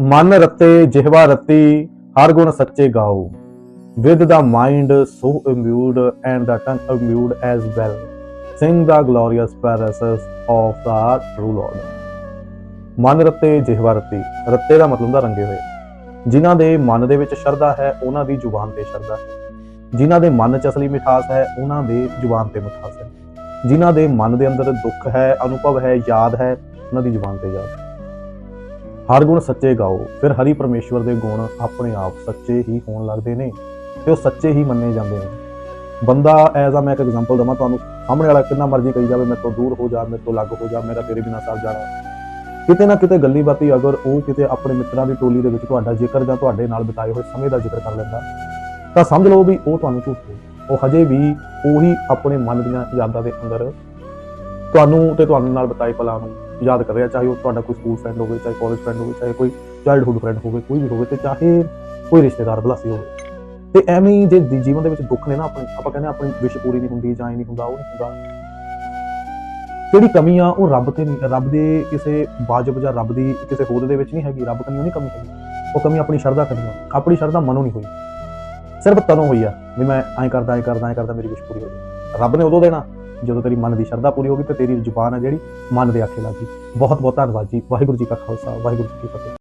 ਮਨ ਰਤੇ ਜਿਹਵਾ ਰਤੀ, ਹਰ ਗੁਣ ਸੱਚੇ ਗਾਓ। with the mind so imbued and the tongue imbued as well sing the glorious praises of the true lord ਮਨ ਰਤੇ ਜਿਹਵਾ ਰਤੀ, ਰੱਤੇ ਦਾ ਮਤਲਬ ਹੁੰਦਾ ਰੰਗੇ ਹੋਏ। ਜਿਨ੍ਹਾਂ ਦੇ ਮਨ ਦੇ ਵਿੱਚ ਸ਼ਰਧਾ ਹੈ, ਉਹਨਾਂ ਦੀ ਜ਼ੁਬਾਨ ਤੇ ਸ਼ਰਧਾ ਹੈ। ਜਿਨ੍ਹਾਂ ਦੇ ਮਨ 'ਚ ਅਸਲੀ ਮਿਠਾਸ ਹੈ, ਉਹਨਾਂ ਦੇ ਜ਼ੁਬਾਨ ਤੇ ਮਿਠਾਸ ਹੈ। ਜਿਨ੍ਹਾਂ ਦੇ ਮਨ ਦੇ ਅੰਦਰ ਦੁੱਖ ਹੈ, ਅਨੁਭਵ ਹੈ, ਯਾਦ ਹੈ, ਉਹਨਾਂ ਦੀ ਜ਼ੁਬਾਨ ਤੇ ਯਾਦ ਹੈ। ਹਰ ਗੁਣ ਸੱਚੇ ਗਾਓ, ਫਿਰ ਹਰੀ ਪਰਮੇਸ਼ਵਰ ਦੇ ਗੁਣ ਆਪਣੇ ਆਪ ਸੱਚੇ ਹੀ ਹੋਣ ਲੱਗਦੇ ਨੇ ਤੇ ਉਹ ਸੱਚੇ ਹੀ ਮੰਨੇ ਜਾਂਦੇ ਨੇ। ਬੰਦਾ ਐਜ਼ ਆ ਮੈਂ ਇੱਕ ਐਗਜ਼ਾਮਪਲ ਦਵਾਂ, ਤੁਹਾਨੂੰ ਸਾਹਮਣੇ ਵਾਲਾ ਕਿੰਨਾ ਮਰਜ਼ੀ ਕਹੀ ਜਾਵੇ, ਮੇਰੇ ਤੋਂ ਦੂਰ ਹੋ ਜਾ, ਮੇਰੇ ਤੋਂ ਲੱਗ ਹੋ ਜਾ, ਮੇਰਾ ਤੇਰੇ ਬਿਨਾਂ ਸਰ ਜਾਣਾ। ਕਿਤੇ ਨਾ ਕਿਤੇ ਗੱਲੀ ਬਾਤੀ ਅਗਰ ਉਹ ਕਿਤੇ ਆਪਣੇ ਮਿੱਤਰਾਂ ਦੀ ਟੋਲੀ ਦੇ ਵਿੱਚ ਤੁਹਾਡਾ ਜ਼ਿਕਰ ਜਾਂ ਤੁਹਾਡੇ ਨਾਲ ਬਿਤਾਏ ਹੋਏ ਸਮੇਂ ਦਾ ਜ਼ਿਕਰ ਕਰ ਲੈਂਦਾ, ਤਾਂ ਸਮਝ ਲਓ ਵੀ ਉਹ ਤੁਹਾਨੂੰ ਝੂਠ ਬੋਲ ਉਹ ਹਜੇ ਵੀ ਉਹੀ ਆਪਣੇ ਮਨ ਦੀਆਂ ਯਾਦਾਂ ਦੇ ਅੰਦਰ ਤੁਹਾਨੂੰ ਤੇ ਤੁਹਾਡੇ ਨਾਲ ਬਿਤਾਏ ਪਲਾਂ ਨੂੰ ਯਾਦ ਕਰ ਰਿਹਾ ਚਾਹੇ ਉਹ ਤੁਹਾਡਾ ਕੋਈ ਸਕੂਲ ਫਰੈਂਡ ਹੋਵੇ, ਚਾਹੇ ਕਾਲਜ ਫਰੈਂਡ ਹੋਵੇ, ਚਾਹੇ ਕੋਈ ਚਾਈਲਡਹੂਡ ਫਰੈਂਡ ਹੋਵੇ, ਕੋਈ ਵੀ ਹੋਵੇ ਤੇ ਚਾਹੇ ਕੋਈ ਰਿਸ਼ਤੇਦਾਰ ਬਲਾਸੀ ਹੋਵੇ। ਤੇ ਐਵੇਂ ਹੀ ਜੇ ਜੀਵਨ ਦੇ ਵਿੱਚ ਦੁੱਖ ਨੇ ਨਾ ਆਪਣੇ, ਆਪਾਂ ਕਹਿੰਦੇ ਹਾਂ ਆਪਣੀ ਵਿਸ਼ ਪੂਰੀ ਨਹੀਂ ਹੁੰਦੀ, ਜਾਂ ਇਹ ਨਹੀਂ ਹੁੰਦਾ, ਉਹ ਨਹੀਂ ਹੁੰਦਾ। ਜਿਹੜੀ ਕਮੀ ਆ, ਉਹ ਰੱਬ ਤੇ ਨਹੀਂ, ਰੱਬ ਦੇ ਕਿਸੇ ਵਾਜਬ ਜਾਂ ਰੱਬ ਦੀ ਕਿਸੇ ਹੋਰ ਦੇ ਵਿੱਚ ਨਹੀਂ ਹੈਗੀ, ਰੱਬ ਕੰਨੀ ਨਹੀਂ ਕਮੀ ਹੈਗੀ। ਉਹ ਕਮੀ ਆਪਣੀ ਸ਼ਰਧਾ ਕੰਨੀ ਆ, ਆਪਣੀ ਸ਼ਰਧਾ ਮਨੋਂ ਨਹੀਂ ਹੋਈ। ਸਿਰਫ ਤਨੋਂ ਹੋਈ ਆ, ਵੀ ਮੈਂ ਐਂ ਕਰਦਾ ਐਂ ਕਰਦਾ ਐਂ ਕਰਦਾ, ਮੇਰੀ ਵਿਸ਼ ਪੂਰੀ ਹੋ ਜਾਏ ਰੱਬ ਨੇ ਉਦੋਂ ਦੇਣਾ। ਜਦੋਂ ਤੇਰੀ ਮਨ ਦੀ ਸ਼ਰਧਾ ਪੂਰੀ ਹੋ ਗਈ ਤੇ ਤੇਰੀ ਜ਼ੁਬਾਨ ਹੈ ਜਿਹੜੀ ਮਨ ਦੇ ਆਖੇ ਲੱਗੀ ਬਹੁਤ ਬਹੁਤ ਧੰਨਵਾਦ ਜੀ। ਵਾਹਿਗੁਰੂ ਜੀ ਕਾ ਖਾਲਸਾ, ਵਾਹਿਗੁਰੂ ਜੀ ਕੀ ਫਤਿਹ।